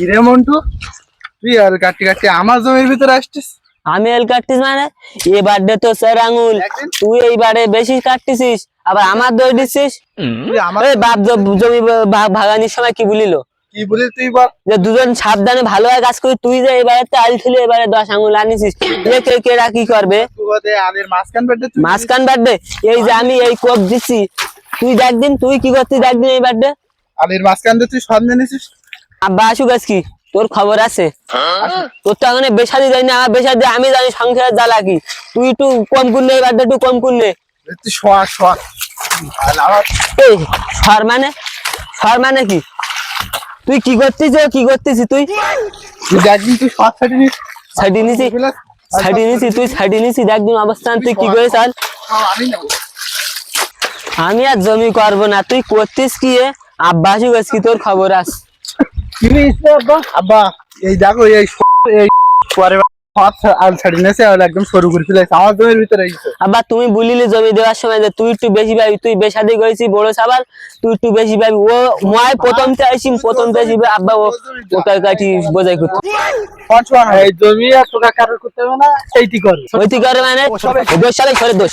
কিরে মন্টু? তুই আর কাটি কাটি আমার জমির ভিতরে আসছিস? আমি এল কাটতিস মানে? এবারে তো স্যার আঙুল। তুই এইবারে বেশি কাটতিছিস আবার আমার দই দিচ্ছিস? তুই বাপ জমি ভাগানির সময় কি বলিল? কি বলি তুই বল। যে দুজন সাবধানে ভালোভাবে কাজ করি তুই যে এবারে তাল ঠুলে এবারে দশ আঙুল আনিছিস কে কেরা কি করবে? মাঝখান বার্থডে এই যে আমি এই কোপ দিচ্ছি তুই দেখদিন তুই কি করছিস দেখদিন এই বার্থডে আলের মাঝখান তুই সন্দেহ নিছিস? আব্বা আসুক আজকি। তোর খবর আছে? তোর তো এখানে বেসাদি যাই না বেসাদি আমি জানি সংসারের জ্বালা কি। তুই একটু কম করলে এই বার্থডে একটু কম করলে। সর মানে? সর মানে কি? তুই কি করতিস কি করতিস তুই? তুই একদিন তুই সব ছাড়ি নিছি তুই সাইডে নিছি দেখদিন অবস্থান তুই কি করে চাল? আমি আর জমি করব না। তুই করতিস কি এ? আব্বা আসুক আজকে তোর খবর আস কি হয়েছে আব্বা আব্বা এই দেখো এই এই পরে একদম সরু করে ফেলেছে আমার জমির ভিতরে আব্বা তুমি বলিলি জমি দেওয়ার সময় যে তুই একটু বেশি পাবি তুই বেশাদি করেছিস বড় সাবাল তুই একটু বেশি পাবি ও মই প্রথমতে আইসি প্রথমতে আইসি আব্বা ও ওকে কাটি বোঝাই করতে এই জমি আর তোকে কারোর করতে হবে না সেইটি কর ওই করে মানে দোষ সালে সরে দোষ